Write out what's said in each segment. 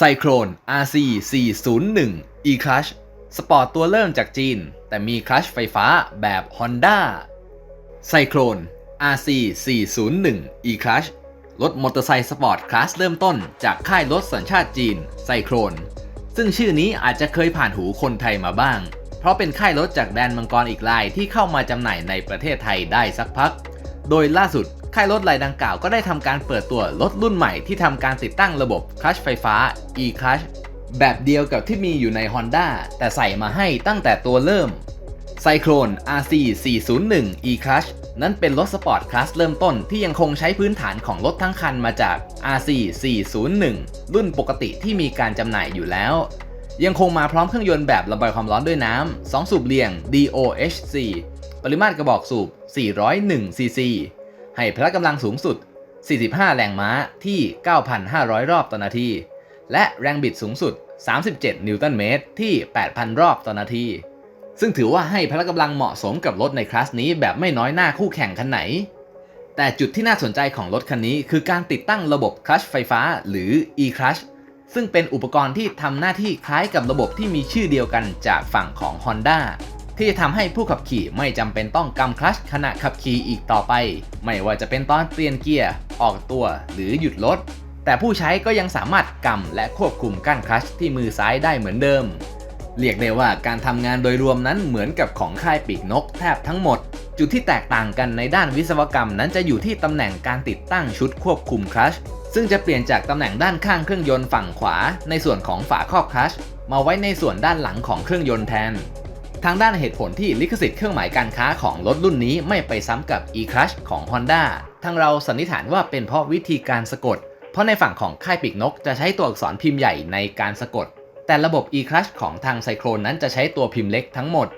Cyclone RC 401 E-Crush สปอร์ตตัวเริ่มจากจีน แต่มีคลัชไฟฟ้าแบบ Honda Cyclone RC 401 E-Crush รถมอเตอร์ไซค์สปอร์ตคลาสเริ่มต้นจากค่ายรถสัญชาติจีน Cyclone ซึ่งชื่อนี้อาจจะเคยผ่านหูคนไทยมาบ้าง เพราะเป็นค่ายรถจากแดนมังกรอีกรายที่เข้ามาจำหน่ายในประเทศไทยได้สักพัก โดยล่าสุด ค่ายรถรายดังกล่าวก็ได้ทำการเปิดตัวรถรุ่นใหม่ที่ทำการติดตั้งระบบคลัชไฟฟ้า e-clutch แบบเดียวกับที่มีอยู่ใน Honda แต่ใส่มาให้ตั้งแต่ตัวเริ่ม Cyclone RC 401 e-clutch นั้นเป็นรถสปอร์ตคลาสเริ่มต้นที่ยังคงใช้พื้นฐานของรถทั้งคันมาจาก RC 401 รุ่นปกติที่มีการจำหน่ายอยู่แล้ว ยังคงมาพร้อมเครื่องยนต์แบบระบายความร้อนด้วยน้ำ 2 สูบเรียง DOHC ปริมาตรกระบอกสูบ 401 cc ให้พละกำลังสูงสุด 45 แรงม้าที่ 9,500 รอบต่อนาที และแรงบิดสูงสุด 37 นิวตันเมตรที่ 8,000 รอบต่อนาที ซึ่งถือว่าให้พละกำลังเหมาะสมกับรถในคลาสนี้แบบไม่น้อยหน้าคู่แข่งคันไหน แต่จุดที่น่าสนใจของรถคันนี้คือการติดตั้งระบบคลัชไฟฟ้าหรือ e-clutch ซึ่งเป็นอุปกรณ์ที่ทำหน้าที่คล้ายกับระบบที่มีชื่อเดียวกันจากฝั่งของ Honda ที่จะทำให้ผู้ขับขี่ไม่จำเป็นต้องกำคลัชขณะขับขี่อีกต่อไป ไม่ว่าจะเป็นตอนเปลี่ยนเกียร์ ออกตัวหรือหยุดรถ แต่ผู้ใช้ก็ยังสามารถกำและควบคุมกั้นคลัชที่มือซ้ายได้เหมือนเดิม เรียกได้ว่าการทำงานโดยรวมนั้นเหมือนกับของค่ายปีกนกแทบทั้งหมด จุดที่แตกต่างกันในด้านวิศวกรรมนั้นจะอยู่ที่ตำแหน่งการติดตั้งชุดควบคุมคลัชซึ่งจะเปลี่ยนจากตำแหน่งด้านข้างเครื่องยนต์ฝั่งขวา ในส่วนของฝาครอบคลัชมาไว้ในส่วนด้านหลังของเครื่องยนต์แทน ทางด้านเหตุผลที่ลิขสิทธิ์เครื่องหมายการค้าของรถรุ่นนี้ไม่ไปซ้ำกับ e-clutch ของ Honda ทางเราสันนิษฐานว่าเป็นเพราะวิธีการสะกด เพราะในฝั่งของค่ายปีกนกจะใช้ตัวอักษรพิมพ์ใหญ่ในการสะกด แต่ระบบ e-clutch ของทางไซโครนนั้นจะใช้ตัวพิมพ์เล็กทั้งหมด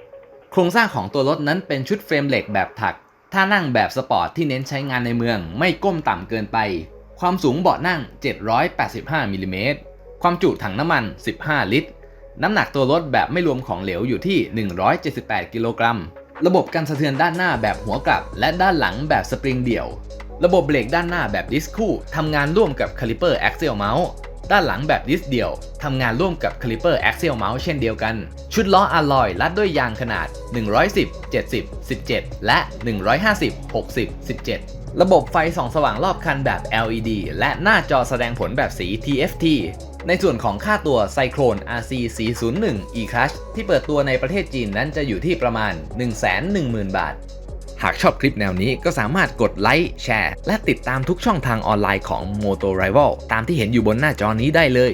โครงสร้างของตัวรถนั้นเป็นชุดเฟรมเหล็กแบบถักท่านั่งแบบสปอร์ตที่เน้นใช้งานในเมือง ไม่ก้มต่ำเกินไป ความสูงเบาะนั่ง 785มิลลิเมตร ความจุถังน้ำมัน 15 ลิตร น้ำหนักตัวรถแบบไม่รวมของเหลวอยู่ที่ 178 กิโลกรัม ระบบกันสะเทือนด้านหน้าแบบหัวกลับ และด้านหลังแบบสปริงเดี่ยว ระบบเบรกด้านหน้าแบบดิสคู่ทำงานร่วมกับคาลิเปอร์ Axial Mount ด้านหลังแบบดิสเดี่ยวทำงานร่วมกับคาลิเปอร์ Axial Mount เช่นเดียวกัน ชุดล้ออะลอยลัดด้วยยางขนาด 110 70 17 และ 150 60 17 ระบบไฟส่องสว่างรอบคันแบบ LED และหน้าจอแสดงผลแบบสี TFT ในส่วนของค่าตัวไซโครน RC 401 e c l u s h ที่เปิดตัวในประเทศจีนนั้นจะอยู่ที่ประมาณ 110,000 บาท หากชอบคลิปแนวนี้ก็สามารถกดไลค์แชร์ และติดตามทุกช่องทางออนไลน์ของ Moto Rival ตามที่เห็นอยู่บนหน้าจอนี้ได้เลย